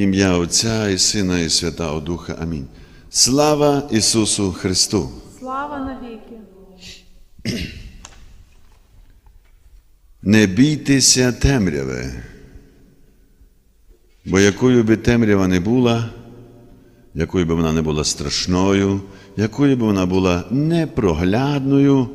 Ім'я Отця і Сина, і Святого Духа. Амінь. Слава Ісусу Христу! Слава навіки! Не бійтеся темряви, бо якою би темрява не була, якою би вона не була страшною, якою би вона була непроглядною,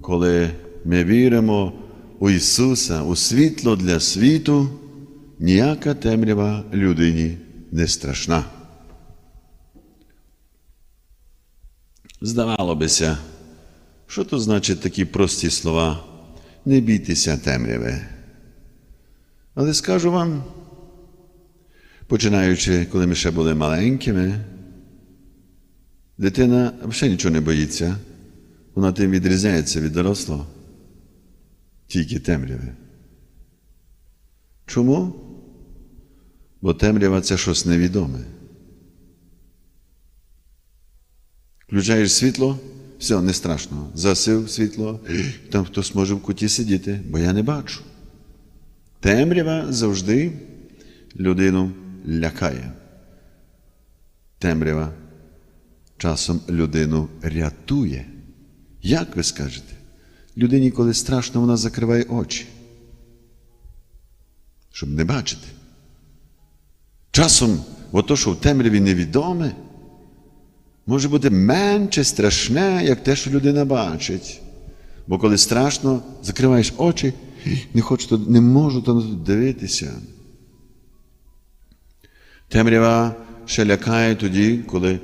коли ми віримо у Ісуса, у світло для світу, ніяка темрява людині не страшна. Здавало бися, що то значить такі прості слова? Не бійтеся темряви. Але скажу вам, починаючи, коли ми ще були маленькими, дитина взагалі нічого не боїться, вона тим відрізняється від дорослого, тільки темряви. Чому? Бо темрява це щось невідоме. Включаєш світло, все, не страшно. Засив світло, там хтось може в куті сидіти, бо я не бачу. Темрява завжди людину лякає. Темрява часом людину рятує. Як ви скажете? Людині, коли страшно, вона закриває очі, щоб не бачити. Часом, ото, що в темряві невідоме, може бути менше страшне, як те, що людина бачить. Бо коли страшно, закриваєш очі, не хочу, не можу то дивитися. Темрява ще лякає тоді, коли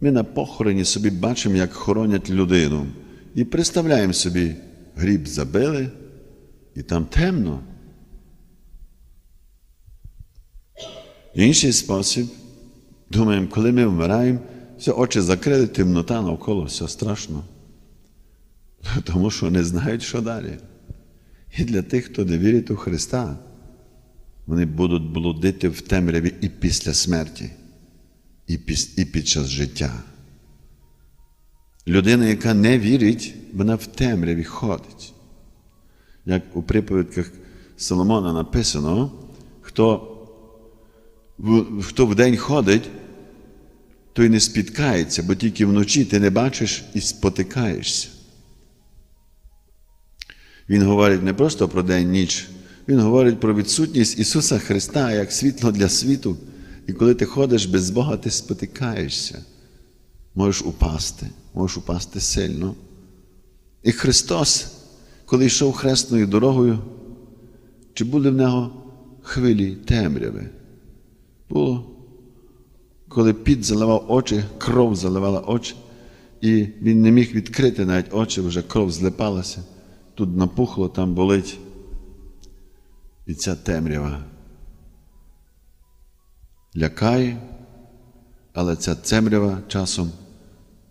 ми на похороні собі бачимо, як хоронять людину, і представляємо собі, гріб забили, і там темно. Інший спосіб, думаємо, коли ми вмираємо, все очі закрили, темнота навколо, все страшно. Тому що не знають, що далі. І для тих, хто не вірить у Христа, вони будуть блудити в темряві і після смерті, і під, і під час життя. Людина, яка не вірить, вона в темряві ходить. Як у приповідках Соломона написано, хто хто вдень ходить, той не спіткається, бо тільки вночі ти не бачиш і спотикаєшся. Він говорить не просто про день ніч, Він говорить про відсутність Ісуса Христа як світло для світу. І коли ти ходиш без Бога, ти спотикаєшся. Можеш упасти, можеш упасти сильно. І Христос, коли йшов хресною дорогою, чи були в нього хвилі темряви? Було, коли під заливав очі, кров заливала очі, і він не міг відкрити навіть очі, вже кров злипалася, тут напухло, там болить. І ця темрява лякає, але ця темрява часом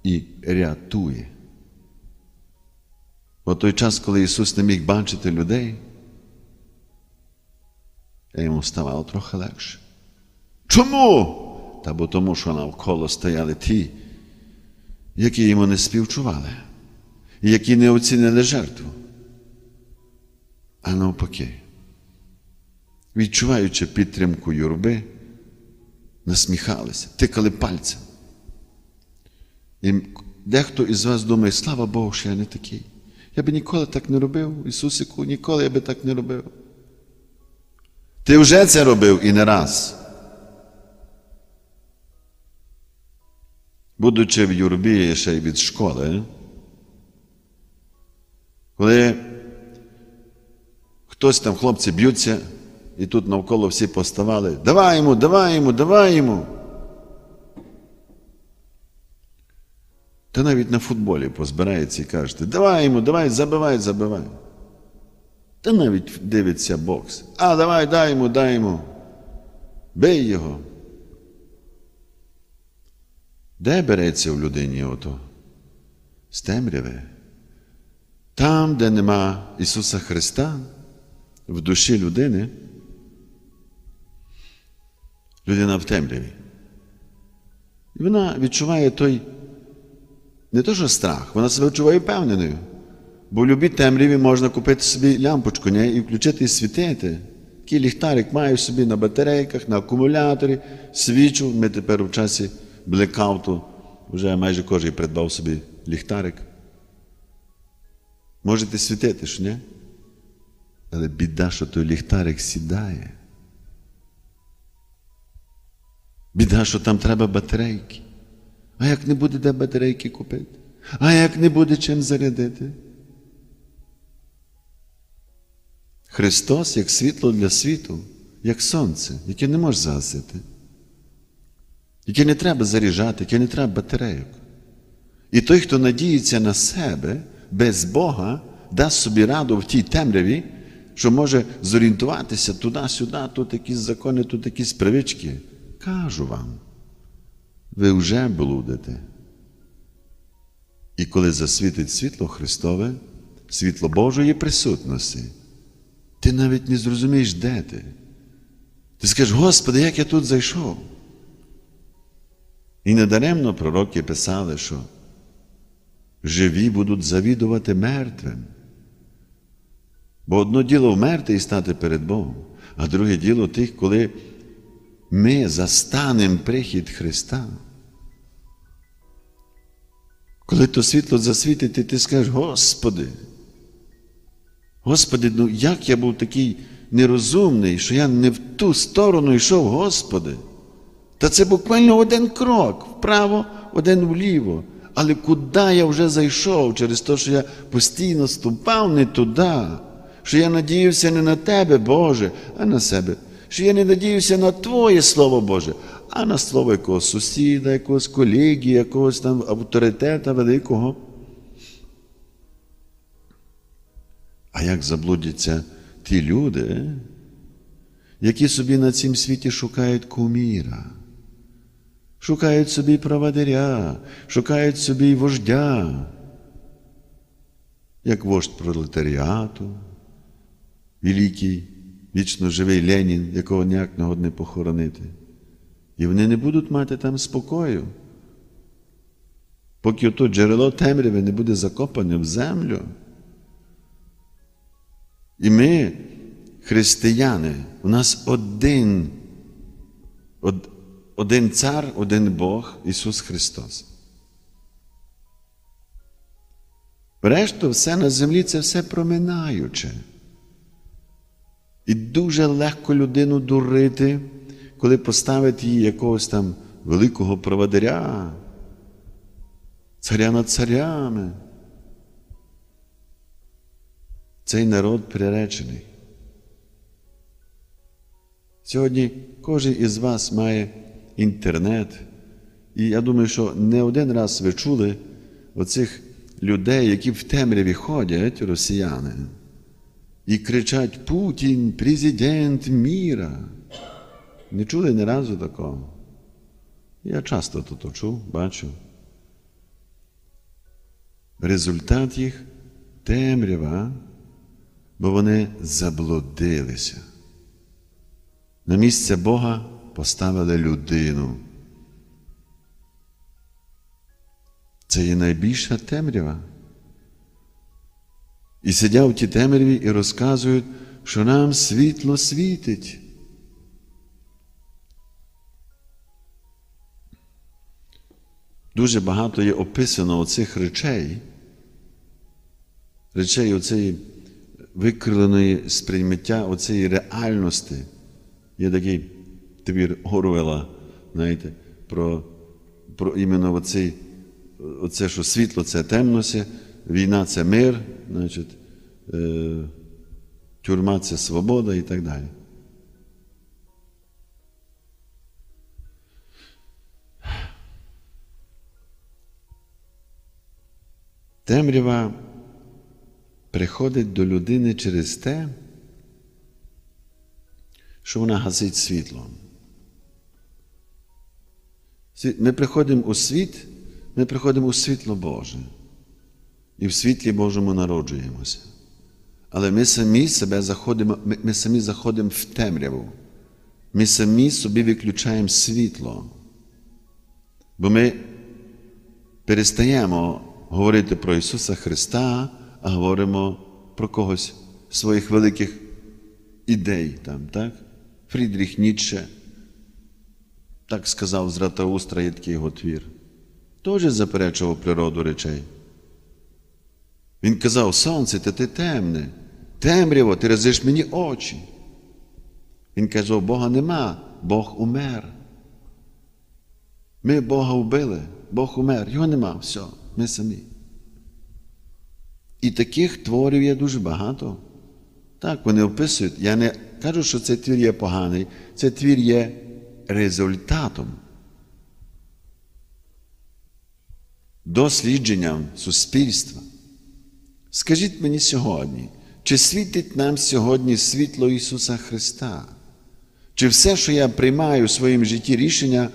і рятує. Бо той час, коли Ісус не міг бачити людей, йому ставало трохи легше. Чому? Та бо тому, що навколо стояли ті, які йому не співчували, які не оцінили жертву. А навпаки, відчуваючи підтримку юрби, насміхалися, тикали пальцем. І дехто із вас думає, слава Богу, що я не такий. Я би ніколи так не робив, Ісусику, ніколи я би так не робив. Ти вже це робив і не раз. Будучи в юрбі ще й від школи, коли хтось там, хлопці б'ються, і тут навколо всі поставали, давай йому, давай йому, давай йому. Та навіть на футболі позбирається і кажете, давай йому, давай, забивай, забивай. Та навіть дивиться бокс. А, давай, дай йому, дай йому. Бий його. Де береться в людині ото? З темряви. Там, де нема Ісуса Христа, в душі людини, людина в темряві. І вона відчуває той, не то, що страх, вона себе відчуває впевненою. Бо в любій темряві можна купити собі лямпочку не? і включити і світити. Такий ліхтарик маю собі на батарейках, на акумуляторі, свічу. Ми тепер в часі блекауту вже майже кожен придбав собі ліхтарик. Можете світити, що ні? Але біда, що той ліхтарик сідає. Біда, що там треба батарейки. А як не буде де батарейки купити? А як не буде чим зарядити? Христос як світло для світу, як сонце, яке не може загасити, яке не треба заряджати, яке не треба батарейок. І той, хто надіється на себе без Бога, дасть собі раду в тій темряві, що може зорієнтуватися туди-сюди, тут якісь закони, тут якісь привички. Кажу вам, ви вже блудите. І коли засвітить світло Христове, світло Божої присутності, ти навіть не зрозумієш, де ти. Ти скажеш, Господи, як я тут зайшов? І недаремно пророки писали, що живі будуть завідувати мертвим. Бо одно діло вмерти і стати перед Богом, а друге діло тих, коли ми застанемо прихід Христа. Коли то світло засвітить, і ти скажеш, Господи, Господи, ну як я був такий нерозумний, що я не в ту сторону йшов, Господи. Та це буквально один крок вправо, один вліво. Але куди я вже зайшов через те, що я постійно ступав не туди, що я надіявся не на Тебе, Боже, а на себе. Що я не надіявся на Твоє Слово Боже, а на слово якогось сусіда, якогось колеги, якогось там авторитета великого. А як заблудяться ті люди, які собі на цім світі шукають куміра, шукають собі праводиря, шукають собі вождя, як вождь пролетаріату, великий, вічно живий Ленін, якого ніяк не похоронити. І вони не будуть мати там спокою, поки ото джерело темряви не буде закопане в землю. І ми, християни, у нас один, од, один цар, один Бог, Ісус Христос. Решту, все на землі це все проминаюче. І дуже легко людину дурити, коли поставить її якогось там великого проводаря, царя над царями. Цей народ приречений. Сьогодні кожен із вас має інтернет, і я думаю, що не один раз ви чули оцих людей, які в темряві ходять, росіяни, і кричать Путін, президент міра. Не чули ні разу такого. Я часто то чув, бачу. Результат їх темрява бо вони заблудилися. На місце Бога поставили людину. Це є найбільша темрява. І сидять в тій темряві і розказують, що нам світло світить. Дуже багато є описано оцих речей, речей оцеї викриленої сприйняття оцієї реальності. Є такий твір Горвела, знаєте, про про іменно оцей, оце, що світло це темнося, війна це мир, значить, е, тюрма це свобода і так далі. Темрява приходить до людини через те, що вона гасить світло. Ми приходимо у світ, ми приходимо у світло Боже. І в світлі Божому народжуємося. Але ми самі себе заходимо, ми, ми самі заходимо в темряву. Ми самі собі виключаємо світло. Бо ми перестаємо говорити про Ісуса Христа а говоримо про когось своїх великих ідей там, так? Фрідріх Ніцше, так сказав з Ратаустра, є його твір. Теж заперечував природу речей. Він казав, сонце, та ти темне, темряво, ти разиш мені очі. Він казав, Бога нема, Бог умер. Ми Бога вбили, Бог умер, його нема, все, ми самі. І таких творів є дуже багато. Так, вони описують. Я не кажу, що цей твір є поганий, цей твір є результатом. Дослідженням суспільства. Скажіть мені сьогодні, чи світить нам сьогодні світло Ісуса Христа? Чи все, що я приймаю у своєму житті рішення,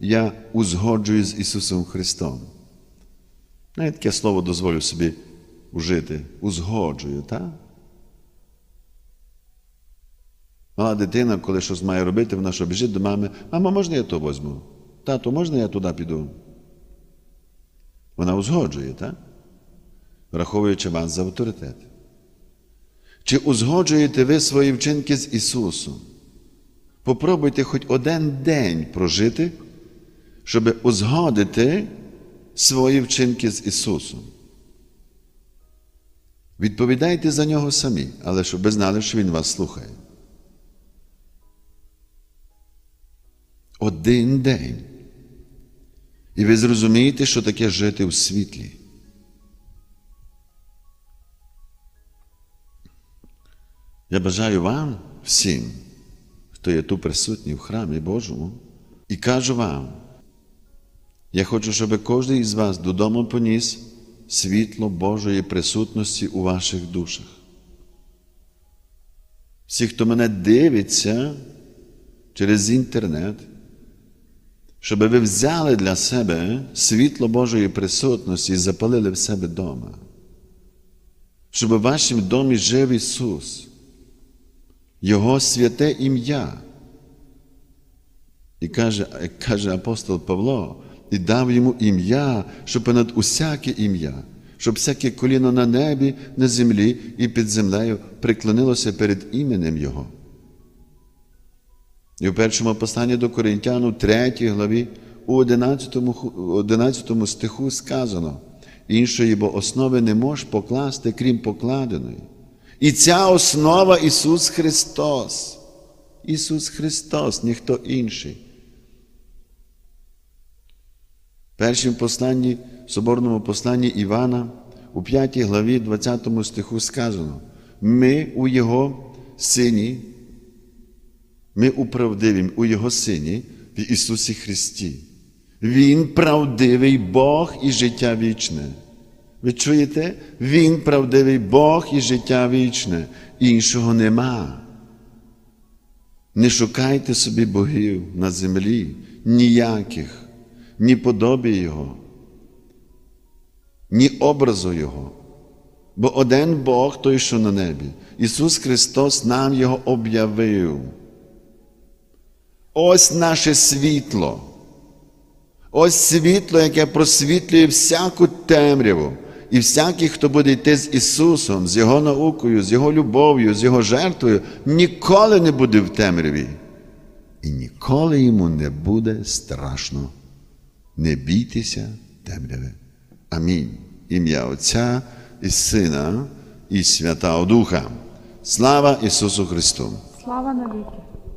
я узгоджую з Ісусом Христом? Навіть таке слово дозволю собі вжити. Узгоджую, так? Мала дитина, коли щось має робити, вона що біжить до мами, мама, можна я то возьму? Тато, можна я туди піду? Вона узгоджує, так? Враховуючи вас за авторитет. Чи узгоджуєте ви свої вчинки з Ісусом? Попробуйте хоч один день прожити, щоб узгодити свої вчинки з Ісусом. Відповідайте за нього самі, але щоб ви знали, що Він вас слухає. Один день. І ви зрозумієте, що таке жити у світлі. Я бажаю вам всім, хто є тут присутній в храмі Божому, і кажу вам, я хочу, щоб кожен із вас додому поніс світло Божої присутності у ваших душах. Всі, хто мене дивиться через інтернет, щоб ви взяли для себе світло Божої присутності і запалили в себе вдома. Щоб у вашому домі жив Ісус, Його святе ім'я. І каже, каже апостол Павло, і дав йому ім'я, що понад усяке ім'я, щоб всяке коліно на небі, на землі і під землею приклонилося перед іменем Його. І в першому посланні до Коринтян, у 3 главі, у 11, 11 стиху сказано, іншої бо основи не можеш покласти, крім покладеної. І ця основа Ісус Христос. Ісус Христос, ніхто інший. В першому посланні, соборному посланні Івана, у 5 главі 20 стиху сказано, ми у Його Сині, ми у правдивім, у Його Сині, в Ісусі Христі. Він правдивий Бог і життя вічне. Ви чуєте? Він правдивий Бог і життя вічне. Іншого нема. Не шукайте собі богів на землі, ніяких, ні подобі Його, ні образу Його. Бо один Бог той, що на небі. Ісус Христос нам Його об'явив. Ось наше світло. Ось світло, яке просвітлює всяку темряву. І всякий, хто буде йти з Ісусом, з Його наукою, з Його любов'ю, з Його жертвою, ніколи не буде в темряві. І ніколи йому не буде страшно. Не бійтеся темряви. Амінь. Ім'я Отця і Сина, і Святого Духа. Слава Ісусу Христу! Слава навіки!